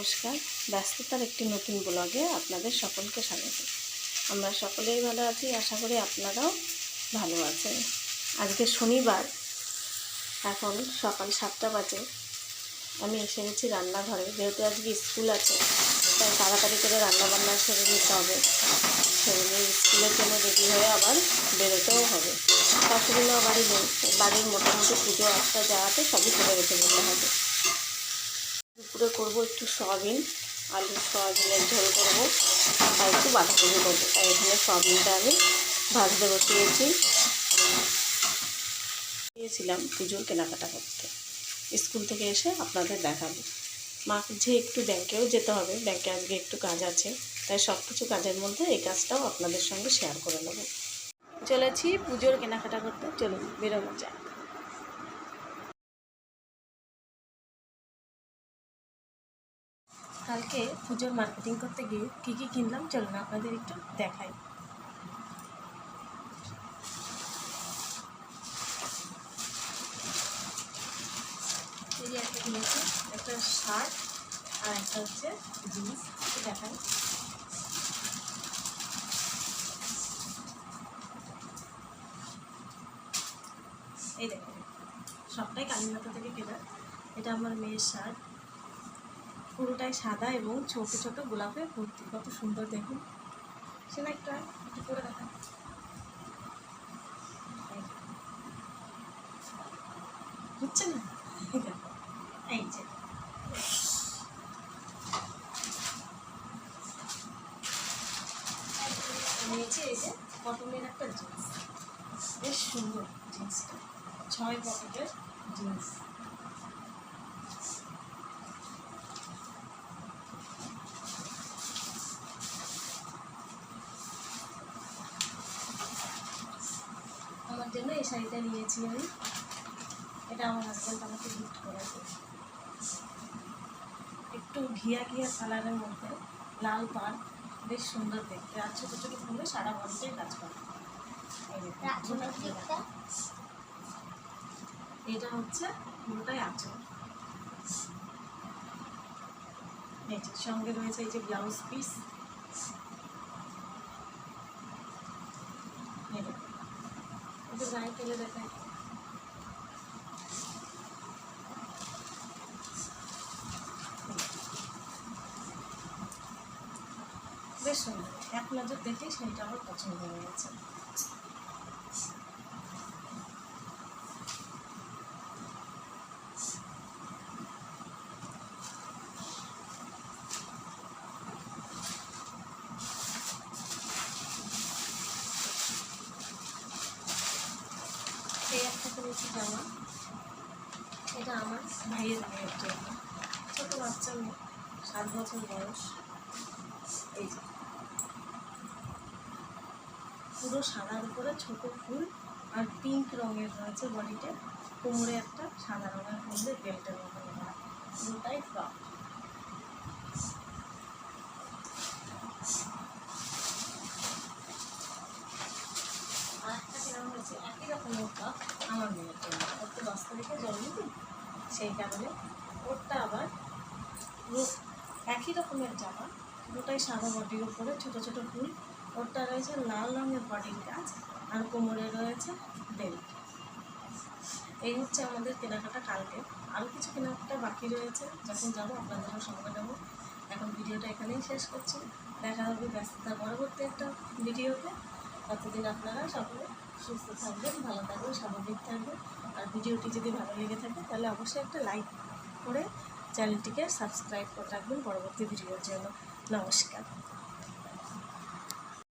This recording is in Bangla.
নমস্কার। ব্যস্ততার একটি নতুন ব্লগে আপনাদের সকলকে স্বাগত। আমরা সকলেই ভালো আছি, আশা করি আপনারাও ভালো আছেন। আজকে শনিবার, এখন সকাল সাতটা বাজে। আমি এসে গেছি রান্নাঘরে, যেহেতু আজকে স্কুল আছে, তাই তাড়াতাড়ি করে রান্নাবান্না সেরে নিতে হবে। সেরে নিয়ে স্কুলের জন্য রেডি হয়ে আবার বেরোতেও হবে। শাশুড়িমাও বাড়ি নেই, বাড়ির মোটামুটি পুজো আটটা যাওয়াতে সবই করে রেখে যেতে হবে। দুপুরে করব, একটু সয়াবিন, আলু সয়াবিনের ঝোল করব আর একটু বাঁধাকপি করব। তাই এখানে সয়াবিনটা আমি ভাজতে বসিয়েছি। গিয়েছিলাম পুজোর কেনাকাটা করতে। স্কুল থেকে এসে আপনাদের দেখাবো। মাঝে একটু ব্যাংকেও যেতে হবে, ব্যাংকে আজকে একটু কাজ আছে, তাই সব কিছু কাজের মধ্যে এই কাজটাও আপনাদের সঙ্গে শেয়ার করে নেব। চলেছি পুজোর কেনাকাটা করতে, চলুন বেরোনো যাক। কালকে পুজোর মার্কেটিং করতে গিয়ে কী কী কিনলাম, চলুন আপনাদের একটু দেখাই। এই একটা কিনেছি, একটা শার্ট আর একটা হচ্ছে জিন্স দেখাই। এই দেখুন, সবটাই কালীমাতা থেকে কেনা। এটা আমার মেয়ের শার্ট। পুরোটাই সাদা এবং ছোট ছোট গোলাপে ভর্তি। কত সুন্দর দেখুন। সে না একটা করে দেখা বুঝছে না? এই যে। নিয়েছি এই যে কটনের একটা জিন্স। বেশ সুন্দর জিন্সটা। ছয় পকেটের জিন্স আমার জন্য এই শাড়িটা নিয়েছি আমি। এটা আমার হাজব্যান্ড আমাকে গিফট করেছে। একটু ঘিয়া ঘিয়া কালারের মধ্যে লাল পাড় বেশ সুন্দর দেখতে। আর ছোটো ছোটো ফুলে সারা বডিটাই কাজ করে। এটা হচ্ছে পুরোটাই আঁচল। সঙ্গে রয়েছে এই যে ব্লাউজ পিস এই দেখুন ওদের গায়ে ফেলে দেখায় বেশ সুন্দর এক নজর দেখে সেইটা আমার পছন্দ হয়ে গেছে একটা জামা। এটা আমার ভাইয়ের মেয়ের জন্য। ছোটো বাচ্চা, সাত বছর বয়স। এই যে। পুরো সাদার উপরে ছোট ফুল আর পিঙ্ক রঙের রয়েছে বডিটা কোমরে একটা সাদা রঙের মধ্যে বেল্টের মতো পুরোটাই ফ্রক আর একটা কীরকম হয়েছে একই রকমের ফ্রক মেয়ের জন্য ওর তো দশ তারিখে জন্মদিন সেই কারণে ওরটা আবার পুরো একই রকমের জামা পুরোটাই সাদা বডির উপরে ছোট ছোট ফুল ওরটা রয়েছে লাল রঙের বডির কাজ আর কোমরে রয়েছে বেল্ট এই হচ্ছে আমাদের কেনাকাটা কালকে। আরও কিছু কেনাকাটা বাকি রয়েছে, যখন যাব আপনাদেরও সঙ্গে যাব এখন ভিডিওটা এখানেই শেষ করছি। দেখা হবে ব্যস্ততার পরবর্তী একটা ভিডিওতে। ততদিন আপনারা সকলে সুস্থ থাকবেন, ভালো থাকবেন, স্বাভাবিক থাকবেন। আর ভিডিওটি যদি ভালো লেগে থাকে, তাহলে অবশ্যই একটা লাইক করে চ্যানেলটিকে সাবস্ক্রাইব করে রাখবেন পরবর্তী ভিডিওর জন্য। নমস্কার।